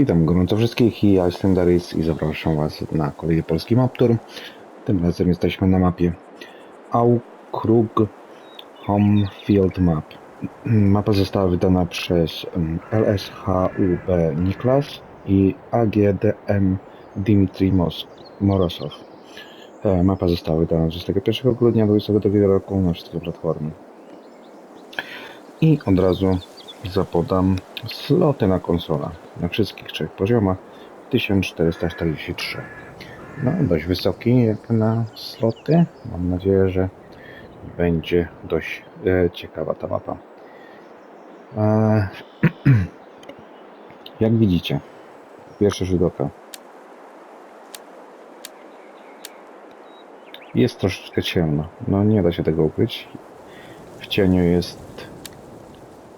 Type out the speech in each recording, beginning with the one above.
Witam gorąco wszystkich ja jestem Darius i zapraszam Was na kolejny polski map tour. Tym razem jesteśmy na mapie Aukrug Home Field Map. Mapa została wydana przez LSHUB Niklas i AGDM Dimitri Morosow. E, Mapa została wydana 21 grudnia 2022 roku na wszystkie platformy. I od razu zapodam sloty na konsolę na wszystkich trzech poziomach 1443. No, dość wysoki jak na sloty. Mam nadzieję, że będzie dość e, ciekawa ta mapa. E, jak widzicie, pierwszy rzut oka. Jest troszeczkę ciemno. No nie da się tego ukryć. W cieniu jest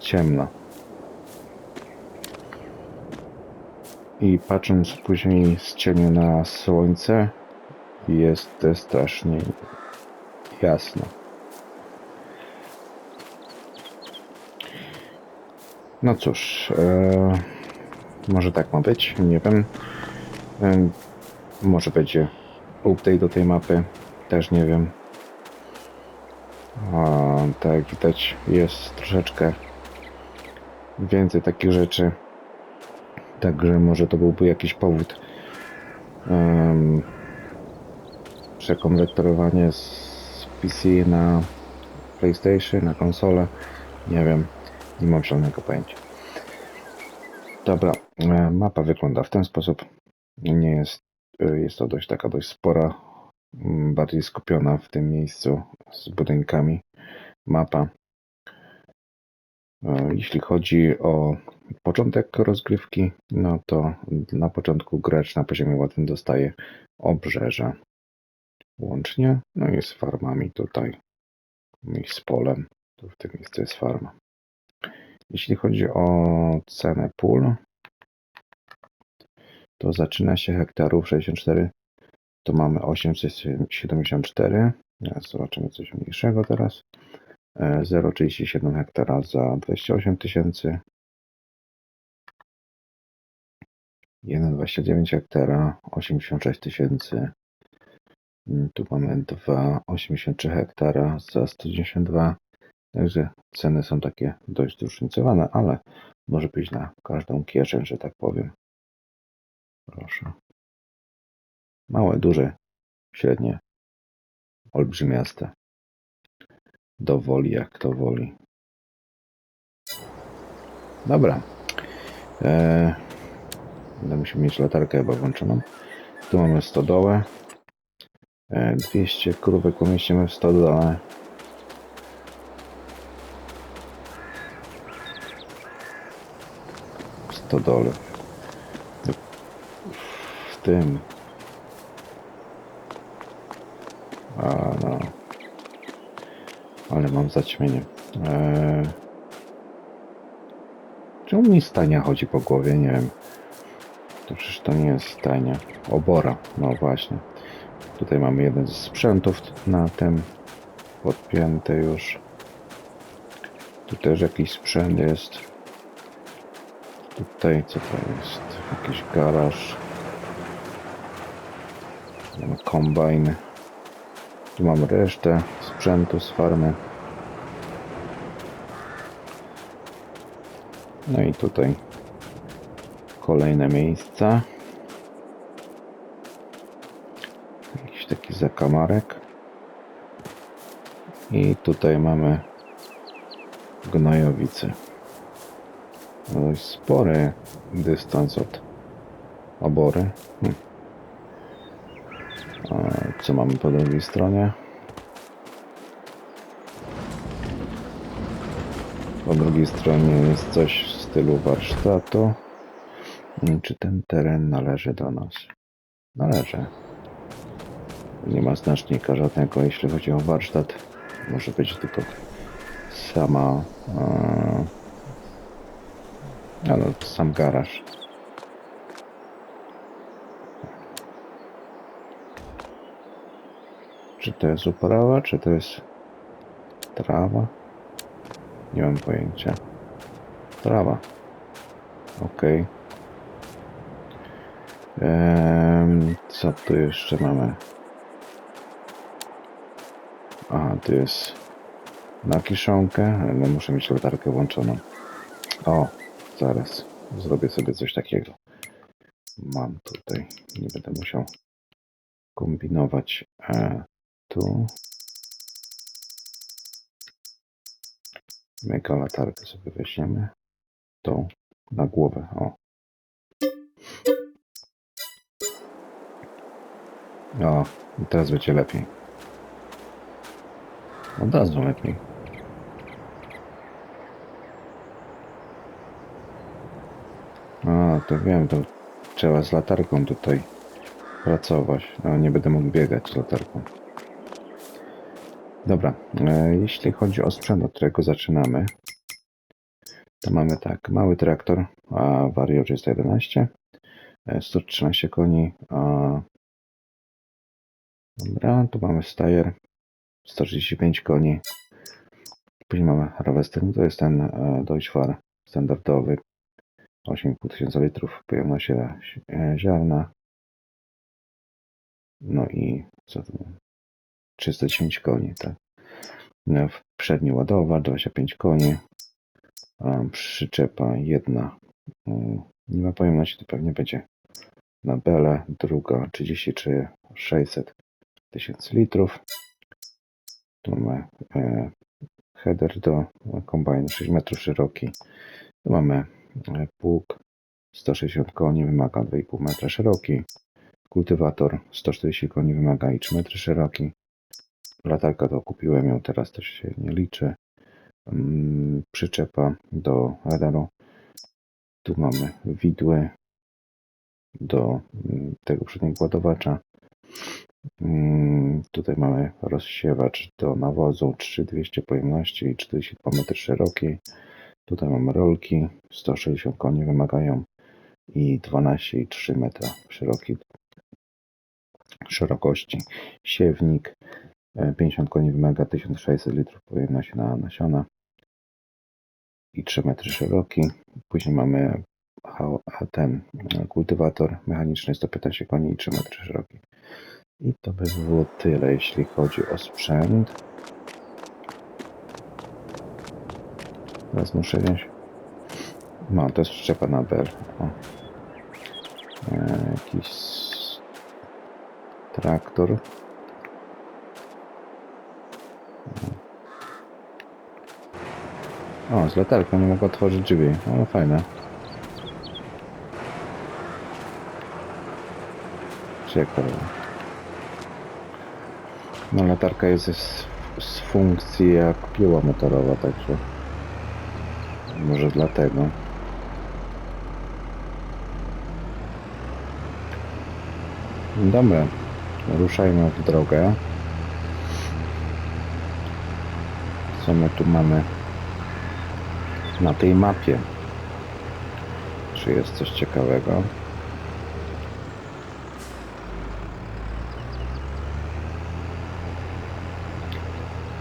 ciemno. I patrząc później z cieniu na słońce, jest strasznie jasno. No cóż, e, może tak ma być, nie wiem. E, może będzie update do tej mapy, też nie wiem. A, tak jak widać, jest troszeczkę więcej takich rzeczy. Także może to byłby jakiś powód. Um, przekonwertowanie z PC na PlayStation, na konsolę. Nie wiem, nie mam żadnego pojęcia. Dobra, e, mapa wygląda w ten sposób. Nie jest, e, jest to dość taka dość spora, bardziej skupiona w tym miejscu z budynkami mapa. E, Jeśli chodzi o początek rozgrywki, no to na początku gracz na poziomie łatwym dostaje obrzeża. Łącznie, no i z farmami tutaj. I z polem. Tu w tym miejscu jest farma. Jeśli chodzi o cenę pól, to zaczyna się hektarów 64. To mamy 874. Teraz zobaczymy coś mniejszego teraz. E, 0,37 hektara za 28 tysięcy. 1,29 hektara, 86 tysięcy. Mm, Tu mamy 2,83 hektara za 192. Także ceny są takie dość zróżnicowane, ale może być na każdą kieszeń, że tak powiem. Proszę. Małe, duże, średnie, olbrzymiaste. Do woli, jak kto woli. Dobra. Eee, Będę musiał mieć latarkę chyba włączoną. Tu mamy stodołę. E, 200 krówek pomieścimy w stodołę. W stodole. W tym. A no. Ale mam zaćmienie. Eee... Czemu mi stania chodzi po głowie? Nie wiem. To przecież to nie jest stajnia. Obora, no właśnie. Tutaj mamy jeden ze sprzętów na tym podpięty już. Tu też jakiś sprzęt jest. Tutaj co to jest? Jakiś garaż. Kombajn. Tu mamy resztę sprzętu z farmy. No i tutaj kolejne miejsca. Jakiś taki zakamarek. I tutaj mamy gnojowice. Dość spory dystans od obory. Hm. Co mamy po drugiej stronie? Po drugiej stronie jest coś w stylu warsztatu. Czy ten teren należy do nas. Należy. Nie ma znacznika żadnego, jeśli chodzi o warsztat. Może być tylko sama. Ale sam garaż. Czy to jest uprawa, czy to jest trawa? Nie mam pojęcia. Trawa. Okej. Em, co tu jeszcze mamy? Aha, tu jest na kiszonkę, ale muszę mieć latarkę włączoną. O, zaraz zrobię sobie coś takiego. Mam tutaj, nie będę musiał kombinować. E, tu. Mega latarkę sobie weźmiemy. Tą na głowę. O. O, teraz będzie lepiej. Od razu lepiej. A, to wiem, to trzeba z latarką tutaj pracować. No, nie będę mógł biegać z latarką. Dobra, e, jeśli chodzi o sprzęt, od którego zaczynamy, to mamy tak, mały traktor, Vario 311, e, 113 koni, Dobra, tu mamy Steyr, 135 koni. Później mamy Harvester, no to jest ten e, Deutschfar standardowy, 8,5 tysiąca litrów pojemności e, ziarna. No i co tu? 310 koni, tak. No, Przedni ładowacz, 25 koni. Przyczepa jedna. mm, Nie ma pojemności, to pewnie będzie na Bele. Druga 33 600 tysięcy litrów. Tu mamy e, header do kombajnu 6 metrów szeroki. Tu mamy e, pług 160 koni, wymaga 2,5 metra szeroki. Kultywator 140 koni, wymaga i 3 metry szeroki. Latarka to kupiłem ją, teraz to się nie liczy. Mm, Przyczepa do radaru. Tu mamy widły do mm, tego przedniego ładowacza. Mm, Tutaj mamy rozsiewacz do nawozu 3200 pojemności i 42 metry szeroki. Tutaj mamy rolki 160 koni wymagają i 12,3 metra szeroki szerokości. Siewnik 50 koni wymaga 1600 litrów pojemności na nasiona i 3 metry szeroki. Później mamy ten kultywator mechaniczny 115 koni i 3 metry szeroki. I to by było tyle, jeśli chodzi o sprzęt. Teraz muszę wziąć. No, to jest szczepa na bel. O. E, jakiś traktor. O, z latarką nie mogę otworzyć drzwi. O, fajne. Ciekawe. No, latarka jest z, z funkcji jak piła motorowa, także może dlatego. Dobra, ruszajmy w drogę. Co my tu mamy na tej mapie? Czy jest coś ciekawego?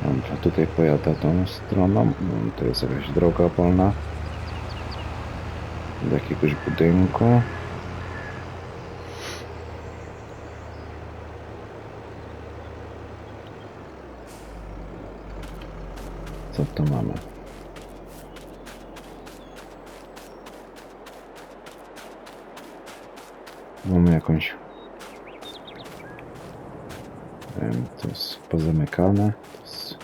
Dobrze, tutaj pojadę tą stroną. Mm, To jest jakaś droga polna. Do jakiegoś budynku. Co to mamy? Mamy jakąś. Em, To jest pozamykane. To jest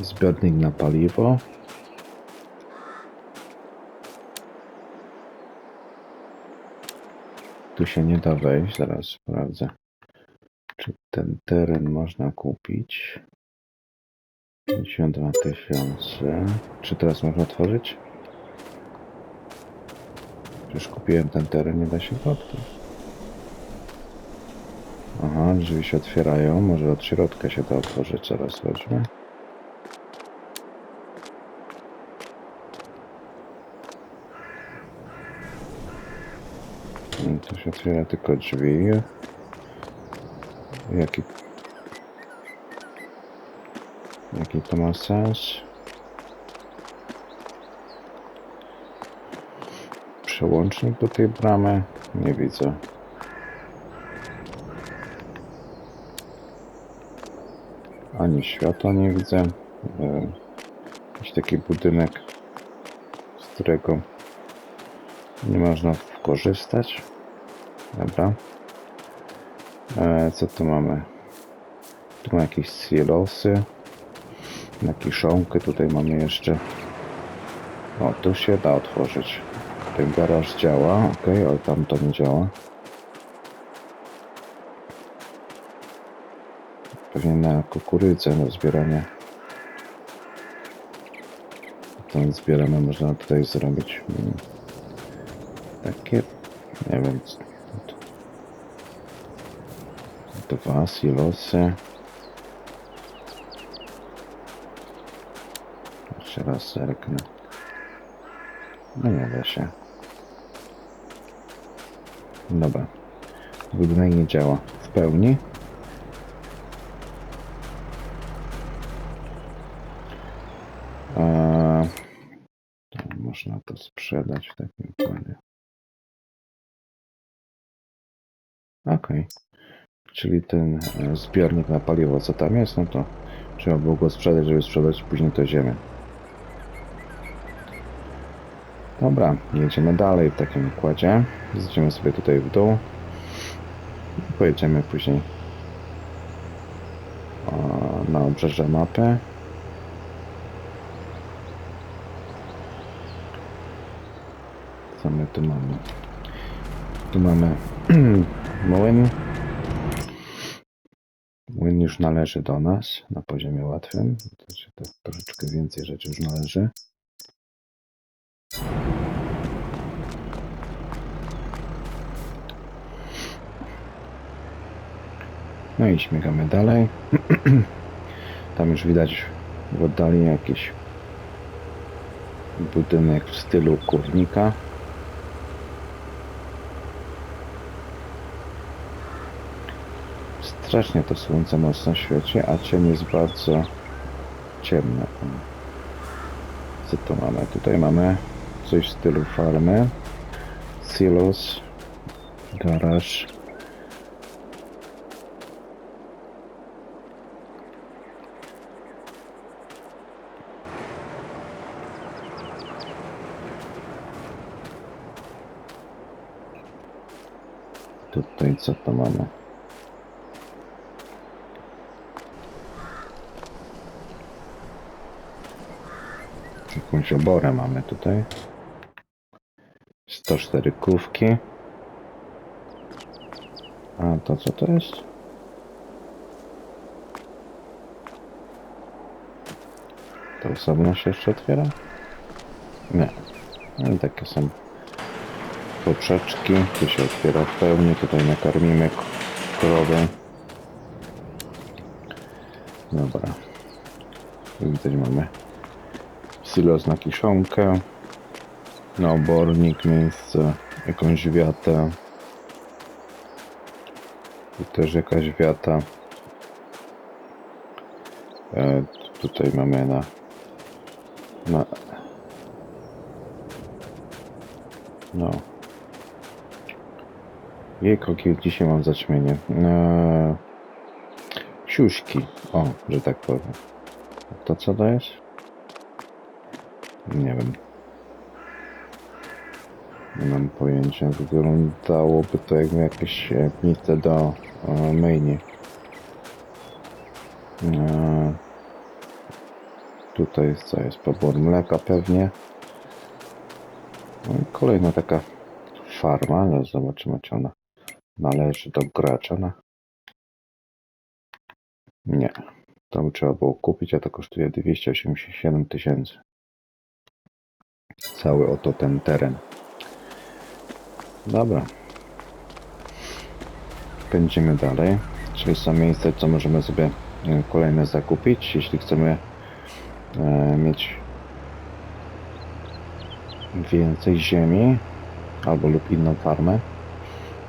zbiornik na paliwo. Tu się nie da wejść, zaraz sprawdzę. Czy ten teren można kupić? 52 tysiące. Czy teraz można otworzyć? Już kupiłem ten teren, nie da się odkryć. Aha, drzwi się otwierają. Może od środka się to otworzyć. Zaraz weźmie. I Tu się otwiera tylko drzwi. Jaki... Jaki to ma sens? Przełącznik do tej bramy? Nie widzę. Ani światła nie widzę. E, Jakiś taki budynek, z którego nie można korzystać. Dobra. E, co tu mamy? Tu mamy jakieś silosy. Na kiszonkę tutaj mamy jeszcze. O, tu się da otworzyć. Ten garaż działa, ok, ale tam to nie działa. Pewnie na kukurydzę do zbierania. Tam zbieramy, można tutaj zrobić takie, nie wiem, dwa silosy. Jeszcze raz zerknę. No nie da się. Dobra. Budynek nie działa w pełni. Eee, to można to sprzedać w takim układzie. Okej. Czyli ten e, zbiornik na paliwo, co tam jest, no to trzeba było go sprzedać, żeby sprzedać później to ziemię. Dobra, jedziemy dalej w takim układzie. Zjedziemy sobie tutaj w dół. I pojedziemy później na obrzeże mapy. Co my tu mamy? Tu mamy młyn. Młyn już należy do nas na poziomie łatwym. To się tak troszeczkę więcej rzeczy już należy. No i śmigamy dalej. Tam już widać w oddali jakiś budynek w stylu kurnika. Strasznie to słońce mocno świeci, a cień jest bardzo ciemny. Co tu mamy? Tutaj mamy coś w stylu farmy. Silos, garaż. Tutaj co to mamy? Jakąś oborę mamy tutaj. 104 krówki. A to co to jest? To osobno się jeszcze otwiera? Nie. No takie są poprzeczki. Tu się otwiera w pełni. Tutaj nakarmimy krowę. Dobra. Tu widać mamy silos na kiszonkę. Na obornik miejsce. Jakąś wiatę. Tu też jakaś wiata. E, tutaj mamy na, na no jakie dzisiaj mam zaćmienie. Eee, siuśki. O, że tak powiem. To co to jest? Nie wiem. Nie mam pojęcia. Wyglądałoby to jak jakieś pnice do e, myjni. Eee, tutaj jest co jest? Pobór mleka pewnie. No i kolejna taka farma, ale zobaczymy czy ona należy do gracza. Na... Nie. To by trzeba było kupić, a to kosztuje 287 tysięcy. Cały oto ten teren. Dobra. Pędzimy dalej. Czyli są miejsca, co możemy sobie e, kolejne zakupić, jeśli chcemy e, mieć więcej ziemi albo lub inną farmę.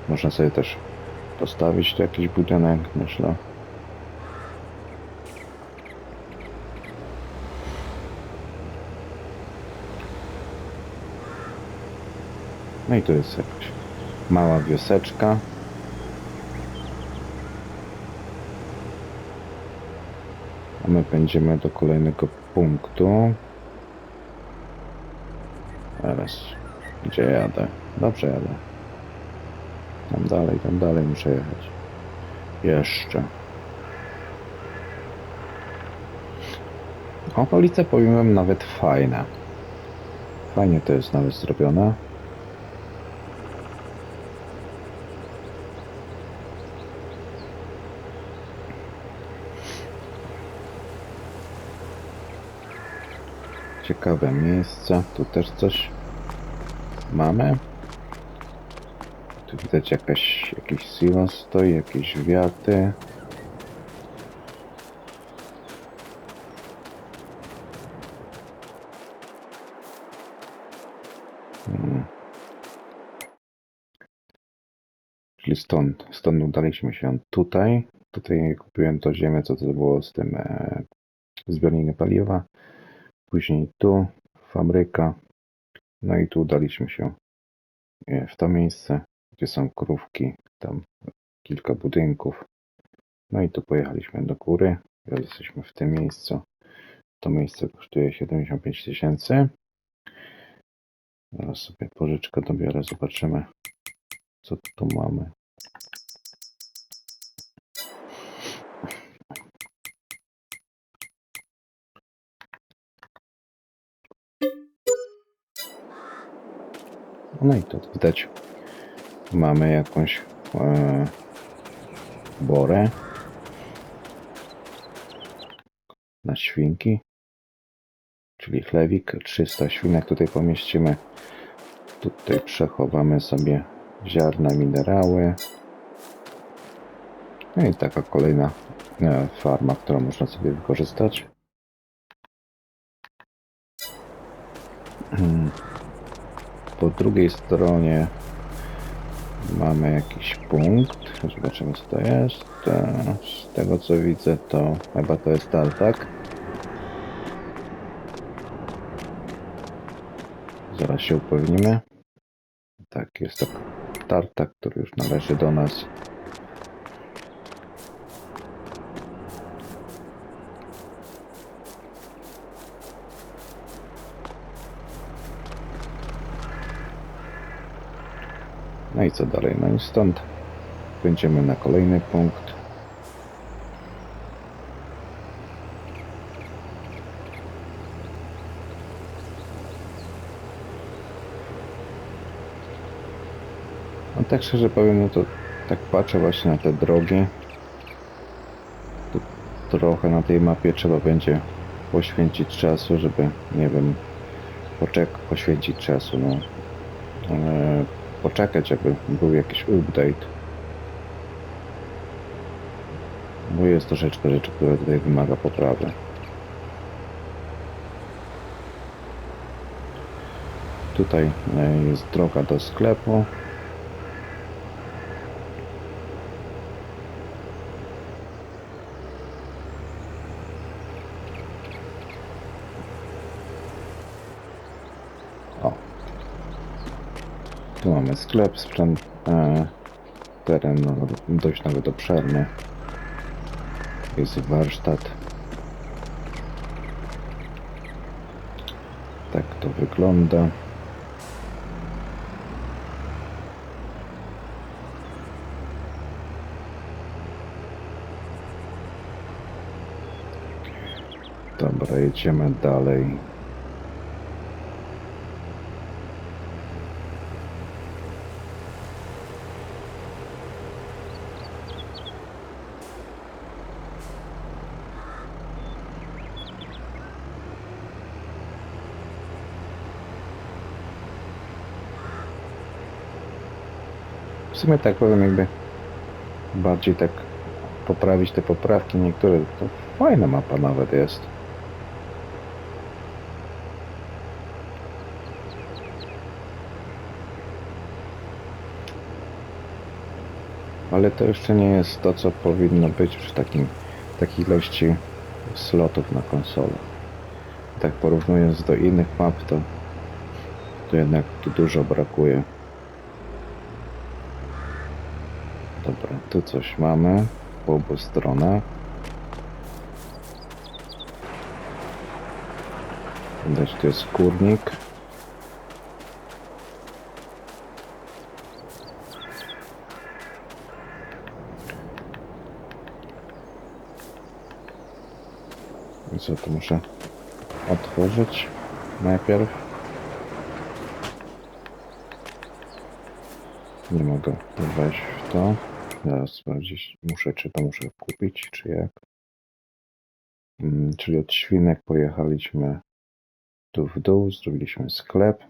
Można sobie też postawić tu jakiś budynek, myślę. No i tu jest jakaś mała wioseczka. my będziemy do kolejnego punktu. Teraz, gdzie jadę? Dobrze jadę. Tam dalej, tam dalej muszę jechać. Jeszcze. Okolice powiem nawet fajne. Fajnie to jest nawet zrobione. Ciekawe miejsce. Tu też coś mamy. Tu widać jakaś, jakiś silos stoi, jakieś wiaty. Hmm. Czyli stąd, stąd udaliśmy się tutaj. Tutaj kupiłem to ziemię, co to było z tym e, zbiornikiem paliwa. Później tu fabryka. No i tu udaliśmy się e, w to miejsce, gdzie są krówki, tam kilka budynków. No i tu pojechaliśmy do góry. Teraz jesteśmy w tym miejscu. To miejsce kosztuje 75 tysięcy. Zaraz sobie pożyczkę dobiorę, zobaczymy co tu mamy. No i tu widać mamy jakąś e, borę na świnki, czyli chlewik. 300 świnek tutaj pomieścimy. Tutaj przechowamy sobie ziarna, minerały. No i taka kolejna e, farma, którą można sobie wykorzystać. Po drugiej stronie mamy jakiś punkt. Zobaczymy co to jest. Z tego co widzę to chyba to jest tartak. Zaraz się upewnimy. Tak, jest to tartak, który już należy do nas. No i co dalej? No i stąd będziemy na kolejny punkt. No tak szczerze powiem, no to tak patrzę właśnie na te drogi. Tu trochę na tej mapie trzeba będzie poświęcić czasu, żeby, nie wiem, poczek poświęcić czasu, no. E, poczekać, żeby był jakiś update. Bo jest troszeczkę rzeczy, które tutaj wymaga poprawy. Tutaj e, jest droga do sklepu. Tu mamy sklep, sprzęt, e, teren no, dość nawet obszerny. Jest warsztat. Tak to wygląda. Dobra, jedziemy dalej. Sumie tak powiem jakby bardziej tak poprawić te poprawki niektóre. To fajna mapa nawet jest. Ale to jeszcze nie jest to, co powinno być przy takim, takiej ilości slotów na konsolę. Tak porównując do innych map, to, to jednak tu dużo brakuje. Dobra, tu coś mamy po obu stronach. Widać, tu jest kurnik. I co, to muszę otworzyć najpierw. Nie mogę wejść w to. Zaraz sprawdzić, muszę, czy to muszę kupić, czy jak. Mm, Czyli od świnek pojechaliśmy tu w dół, zrobiliśmy sklep.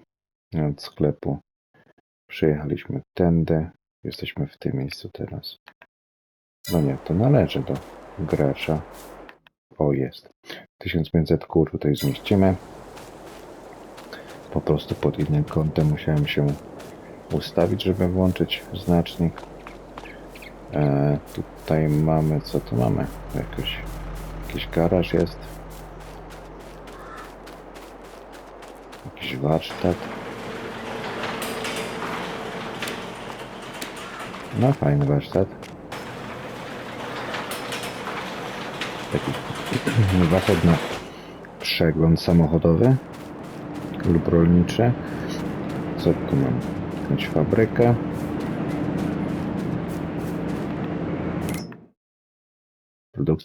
Od sklepu przyjechaliśmy tędy. Jesteśmy w tym miejscu teraz. No nie, to należy do gracza. O, jest. 1500 kur tutaj zmieścimy. Po prostu pod innym kątem musiałem się ustawić, żeby włączyć znacznik. E, tutaj mamy, co tu mamy? Jakoś, jakiś garaż jest. Jakiś warsztat. No fajny warsztat. Taki warsztat na przegląd samochodowy lub rolniczy. Co tu mam? Jakąś fabrykę.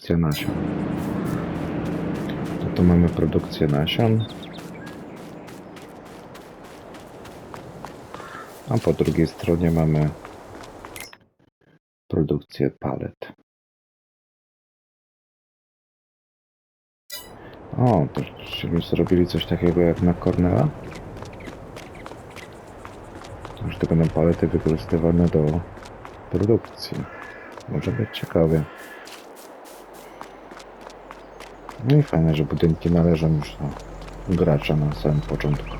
Produkcja nasion. To tu mamy produkcję nasion. A po drugiej stronie mamy produkcję palet. O, to czyli zrobili coś takiego jak na Cornella? Że to będą palety wykorzystywane do produkcji. Może być ciekawie. No i fajne, że budynki należą już do gracza na samym początku.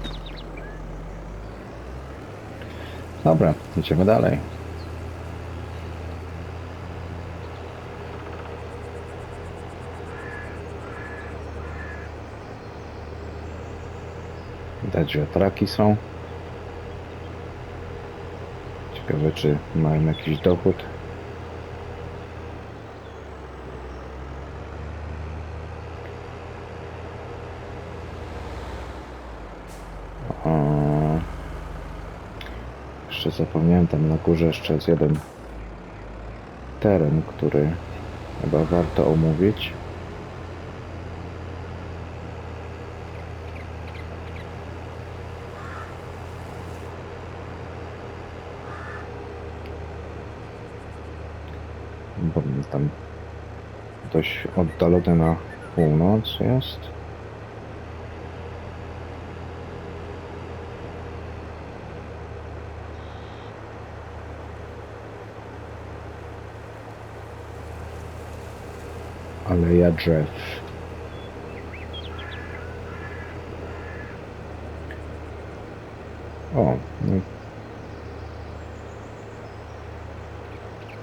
Dobra, idziemy dalej. Widać, że traki są. Ciekawe, czy mają jakiś dochód. Zapomniałem tam na górze jeszcze jest jeden teren, który chyba warto omówić. Bo tam dość oddalony na północ jest. Aleja drzew. O, no.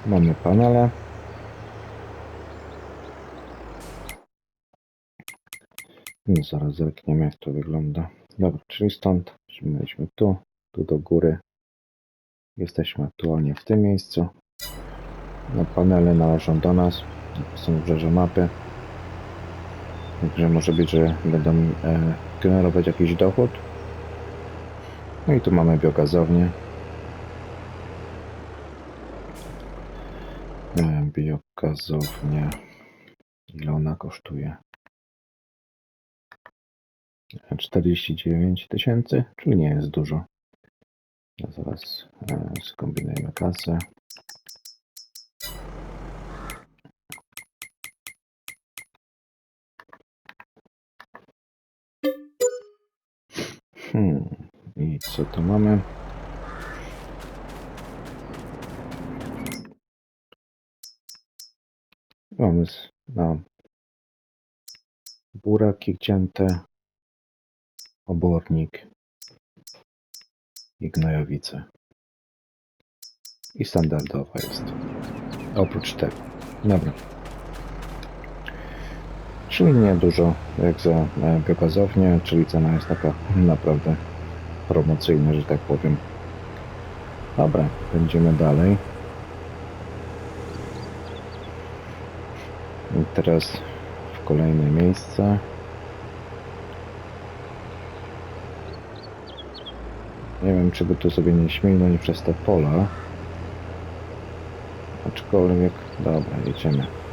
Mamy panele. No, zaraz zerkniemy jak to wygląda. Dobra, czyli stąd mieliśmy tu, tu do góry. Jesteśmy aktualnie w tym miejscu. No, panele należą do nas. Są wybrzeże mapy. Także może być, że będą e, generować jakiś dochód. No i tu mamy biogazownię. E, biogazownia. Ile ona kosztuje? 49 tysięcy, czyli nie jest dużo. No zaraz e, skombinujemy kasę. Hmm, i co tu mamy? Mamy na buraki cięte, obornik i gnojowice. I standardowa jest. Oprócz tego. Dobra. Czyli nie dużo jak za e, biogazownię, czyli cena jest taka naprawdę promocyjna, że tak powiem. Dobra, będziemy dalej. I teraz w kolejne miejsce. Nie wiem, czy by tu sobie nie śmignąć przez te pola. Aczkolwiek, dobra, jedziemy.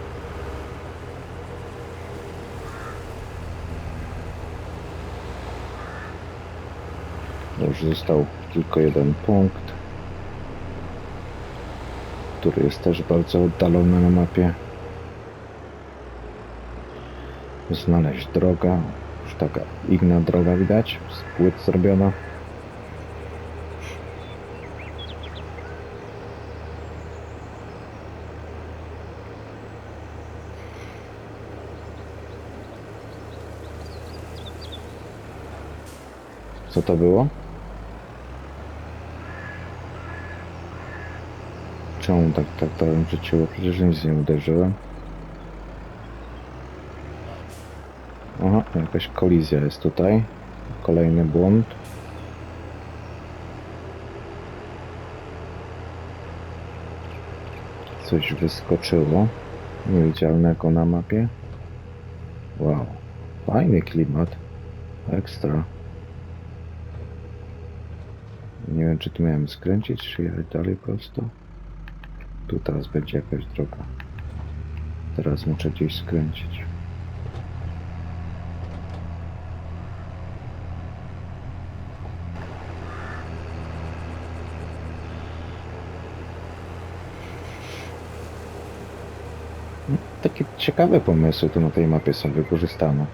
Już został tylko jeden punkt, który jest też bardzo oddalony na mapie. Znaleźć droga, już taka igna droga widać, z płyt zrobiona. Co to było? Czemu tak, tak rzuciło? Przecież nic nie uderzyłem. Aha, jakaś kolizja jest tutaj. Kolejny błąd. Coś wyskoczyło. Niewidzialnego na mapie. Wow. Fajny klimat. Ekstra. Nie wiem, czy tu miałem skręcić, czy jechać dalej prosto. Tu teraz będzie jakaś droga. Teraz muszę gdzieś skręcić. Takie ciekawe pomysły tu na tej mapie są wykorzystane.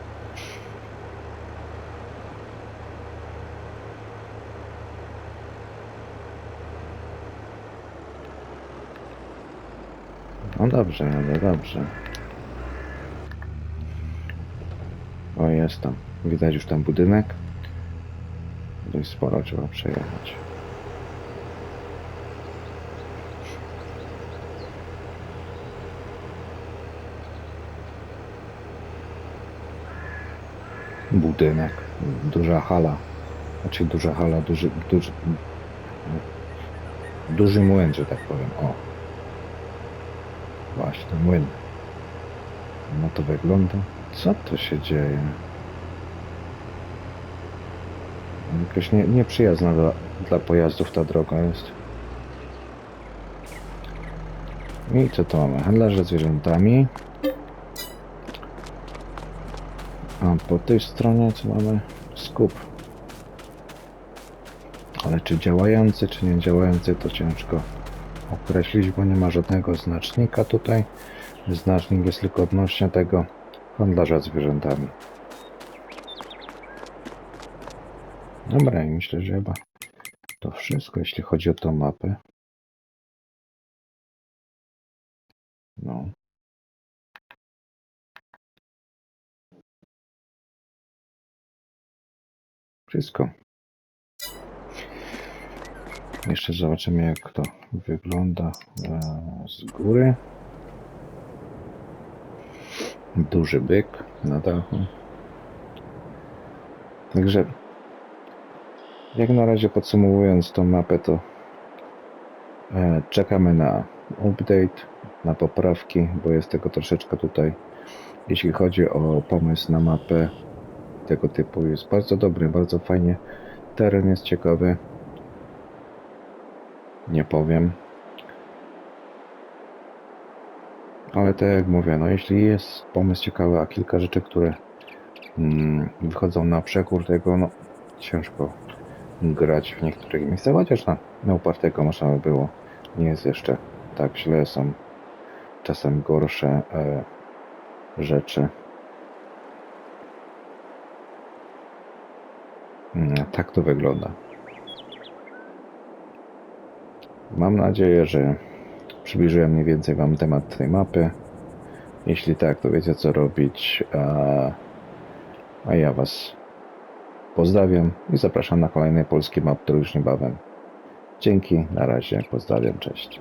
No dobrze, ale dobrze. O, jest tam. Widać już tam budynek. Dość sporo trzeba przejechać. Budynek. Duża hala. Znaczy duża hala, duży, duży, duży młyn, że tak powiem. O. Właśnie, młyn. No to wygląda. Co to się dzieje? Jakaś nie, nieprzyjazna dla, dla pojazdów ta droga jest. I co to mamy? Handlarze zwierzętami. A po tej stronie co mamy? Skup. Ale czy działający, czy nie działający, to ciężko określić, bo nie ma żadnego znacznika tutaj. Znacznik jest tylko odnośnie tego handlarza zwierzętami. Dobra, i myślę, że chyba to wszystko, jeśli chodzi o tą mapę. No. Wszystko. Jeszcze zobaczymy, jak to wygląda e, z góry. Duży byk na dachu. Także, jak na razie podsumowując tą mapę, to e, czekamy na update, na poprawki, bo jest tego troszeczkę tutaj. Jeśli chodzi o pomysł na mapę tego typu, jest bardzo dobry, bardzo fajnie. Teren jest ciekawy nie powiem. Ale tak jak mówię, no jeśli jest pomysł ciekawy, a kilka rzeczy, które mm, wychodzą na przekór tego, no ciężko grać w niektórych miejscach, chociaż na, na upartego można by było. Nie jest jeszcze tak źle, są czasem gorsze e, rzeczy. Mm, tak to wygląda. Mam nadzieję, że przybliżyłem mniej więcej Wam temat tej mapy. Jeśli tak, to wiecie co robić. A, a ja Was pozdrawiam i zapraszam na kolejny polski map, który już niebawem. Dzięki, na razie, pozdrawiam, cześć.